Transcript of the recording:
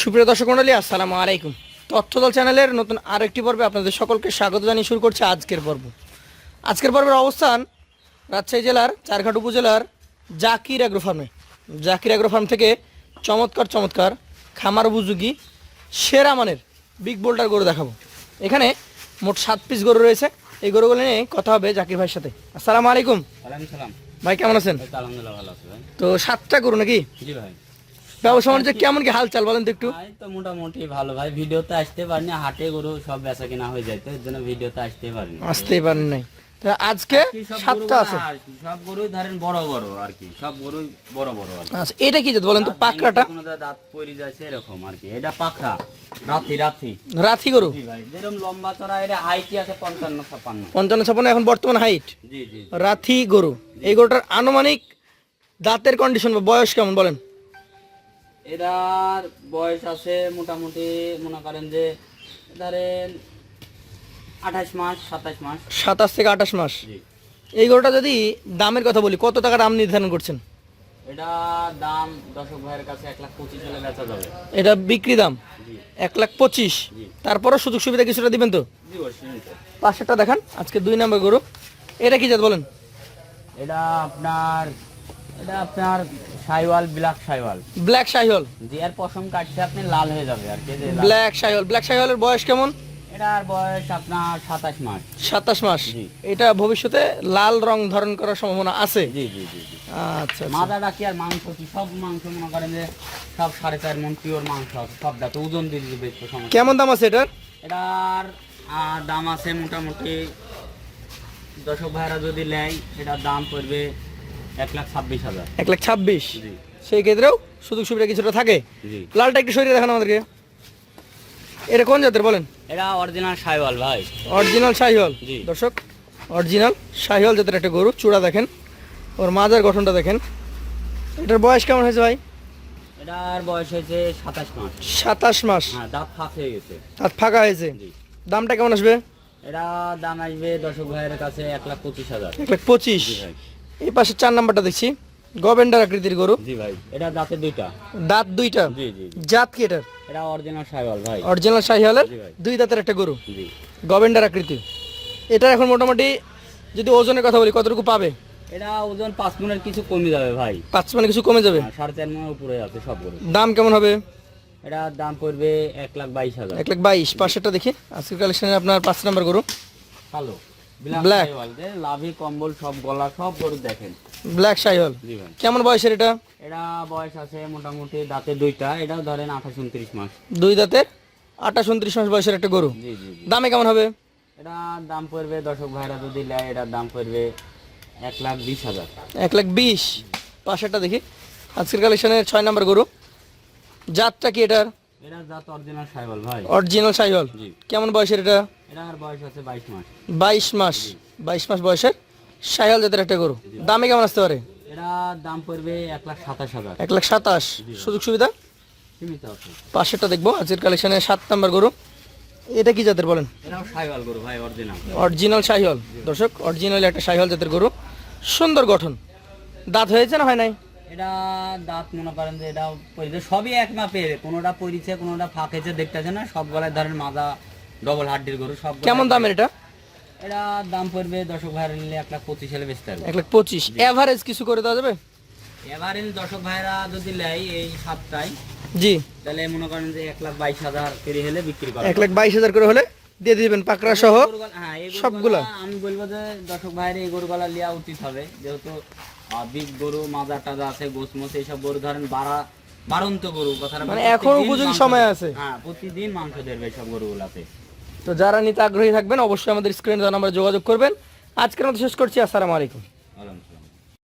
সুপ্রিয় দর্শক মন্ডলী আসসালামু আলাইকুম। তথ্যদল চ্যানেলের নতুন আরেকটি পর্বে আপনাদের সকলকে স্বাগত জানিয়ে শুরু করছে আজকের পর্ব। আজকের পর্বের অবস্থান রাজশাহী জেলার চারঘাট উপজেলার জাকির অ্যাগ্রো ফার্মে জাকির অ্যাগ্রো ফার্ম থেকে চমৎকার চমৎকার খামার উপযোগী সেরা মানের বিগ বোল্টার গরু দেখাবো। এখানে মোট সাত পিস গরু রয়েছে। এই গরুগুলো নিয়ে কথা হবে জাকির ভাইয়ের সাথে। আসসালামু আলাইকুম। ভাই কেমন আছেন? তো সাতটা গরু নাকি? জি ভাই। ব্যবসা বাণিজ্য কেমন কি হালচাল বলেন তো একটু? ভাই তো মোটামুটি ভালো। ভাই ভিডিওতে আসতে পারিনি। হাটে গরু সব বেচা কিনা হয়ে যায় তো এর জন্য ভিডিওতে আসতে পারিনি। আসতেই পারেন নাই। তো আজকে সাতটা আছে। সব গরুই ধরেন বড় বড় আর কি সব গরুই বড় বড় আর কি। আচ্ছা এটা কি জাত বলেন তো পাকড়াটা? কোনো দাঁত পরি যাচ্ছে এরকম আর কি। এটা পাকড়া রাথি রাথি রাথি গরু? জি ভাই যেরকম লম্বা চড়া এটা হাইটি আছে পঞ্চান্ন ছাপ্পান্ন। পঞ্চান্ন ছাপান্ন এখন বর্তমান হাইট জি জি। জি। রাথি গরু। এই গরুটার আনুমানিক দাঁতের কন্ডিশন বা বয়স কেমন বলেন? এটার বয়স আছে মোটামুটি মনে করেন যে ধরেন আঠাশ মাস সাতাশ মাস। সাতাশ থেকে আঠাশ মাস? এই গরুটা যদি দামের কথা বলি কত টাকা দাম নির্ধারণ করছেন? এটা দাম দর্শক ভাইয়ের কাছে এক লাখ পঁচিশ হলে বেচা যাবে। এটা বিক্রি দাম? এক লাখ পঁচিশ? জি। তারপরও সুযোগ সুবিধা কিছুটা দিবেন তো? পাশেরটা দেখান আজকে দুই নম্বর গরু। এটা কি জাত বলেন? এটা আপনার এটা আপনার সাইওয়াল ব্ল্যাক সাইওয়াল। ব্ল্যাক শাহিওল জি আর পশম কাটছে আপনি লাল হয়ে যাবে আর কি ব্ল্যাক শাহিওল ব্ল্যাক শাহিওলের বয়স কেমন? এটার বয়স আপনার সাতাশ মাস। সাতাশ মাস। জি। এটা ভবিষ্যতে লাল রং ধারণ করার সম্ভাবনা আছে? জি জি জি আচ্ছা আচ্ছা। ডাকি আর মাংস কি সব মাংস মনে করেন যে সব সাড়ে চার মন পিওর মাংস আছে, সব ডাকে। ওজন দিয়ে কেমন দাম আছে এটার? এটার দাম আছে মোটামুটি দর্শক ভাইরা যদি নেয় এটার দাম পড়বে এক লাখ ছাব্বিশ হাজার। এক লাখ ছাব্বিশ? সেই ক্ষেত্রেও সুযোগ সুবিধা কিছুটা থাকে। লালটা একটু সরিয়ে দেখান আমাদেরকে। এটা কোন জাতের বলেন? এটা অরিজিনাল সাইওয়াল ভাই। অরিজিনাল শাহিওল জি। দর্শক অরিজিনাল শাহিওল জাতের একটা গরু চূড়া দেখেন। ওর মাজার গঠনটা দেখেন। এটার বয়স কেমন হয়েছে ভাই? এটার বয়স হয়েছে সাতাশ মাস। সাতাশ মাস। হ্যাঁ দাঁত ফাঁক হয়ে গেছে। হাত ফাঁকা হয়েছে। দামটা কেমন আসবে? এটা দাম আসবে দর্শক ভাইয়ের কাছে এক লাখ পঁচিশ হাজার। এক লাখ পঁচিশ। এই পাশে চার নাম্বারটা দেখছি। গভেন্ডার আকৃতির গরু। জি ভাই এটা দাঁতে দুইটা। দাঁত দুইটা? জি জি। জাত কি এটার? এটা অরিজিনাল সাইওয়াল ভাই। অরিজিনাল শাহিওয়ালের? দুই দাঁতের একটা গরু। জি। গভেন্ডার আকৃতি এটা এখন মোটামুটি যদি ওজনের কথা বলি কতটুকু পাবে? এটা ওজন পাঁচ মনের কিছু কমে যাবে ভাই। পাঁচ মানে কিছু কমে যাবে? আর সাড়ে চার মনের উপরে আছে সব গরু। দাম কেমন হবে? এটা দাম পড়বে এক লাখ বাইশ হাজার। এক লাখ বাইশ। পাশেরটা দেখি। আজকের কালেকশনে আপনার পাঁচ নাম্বার গরু। Black. ব্ল্যাক লাভি কম্বল সব গলা সব গরু দেখেন। ব্ল্যাক জি কেমন বয়সের এটা? এটা বয়স আছে মোটামুটি দাঁতে দুইটা এটাও ধরেন আঠাশ উনত্রিশ মাস। দুই দাঁতের আঠাশ উনত্রিশ মাস বয়সের একটা গরু। দামে কেমন হবে? এটা দাম পড়বে দর্শক ভাইরা যদি নেয় এটার দাম পড়বে এক লাখ বিশ হাজার। এক লাখ বিশ। পাশেরটা দেখি। আজকের কালেকশনের ছয় নম্বর গরু। জাতটা কি এটার? এটা জাত অরিজিনাল সাইবল ভাই। অরিজিনাল শাহিওল কেমন বয়সের এটা? এটার বয়স আছে বাইশ মাস। বাইশ মাস। বাইশ মাস বয়সের? শাহিওল জাতের একটা গরু। দামে কেমন আসতে পারে? এটার দাম পড়বে এক লাখ সাতাশ হাজার। লাখ সুযোগ সুবিধা? সীমিত আছে। পাশেরটা দেখব আজকের কালেকশনের সাত নাম্বার গরু। এটা কি জাতের বলেন? এটাও সাইবল গরু ভাই অরিজিনাল। অরিজিনাল দর্শক অরিজিনাল একটা শাহিওল জাতের গরু। সুন্দর গঠন। দাঁত হয়েছে না হয় নাই? এটা দাঁত মনে করেন যে এটা পরিছে সবই এক মাপের কোনোটা পরিছে কোনোটা ফাঁকেছে দেখতেছে না সব গলায় ধরেন মাজা ডবল হাড্ডির গরু সব কেমন দামের এটা? এটা দাম পড়বে দর্শক ভাইরা নিলে এক লাখ পঁচিশ সালে বেচতে হবে এক লাখ পঁচিশ। এভারেজ কিছু করে দেওয়া যাবে? এবারে দর্শক ভাইরা যদি নেয় এই সাতটায় জি। তাহলে মনে করেন যে এক লাখ বাইশ হাজার কেজি হলে বিক্রি করা এক লাখ বাইশ হাজার করে হলে দিয়ে দিবেন পাকড়া সহ হ্যাঁ, সবগুলা? আমি বলব যে দর্শক ভাইয়ের এই গরু গরুগুলা লিয়া উচিত হবে যেহেতু বিগ গরু মাজা টাজা আছে গোস মোস এইসব গরু ধরেন বাড়া বাড়ন্ত গরু কথাটা মানে এখন উপযোগী সময় আছে। হ্যাঁ প্রতিদিন মাংস দেবে সব গরুগুলাতে। তো যারা নিতে আগ্রহী থাকবেন অবশ্যই আমাদের স্ক্রিনে দেওয়া নাম্বারে যোগাযোগ করবেন। আজকের মতো শেষ করছি আসসালামু আলাইকুম।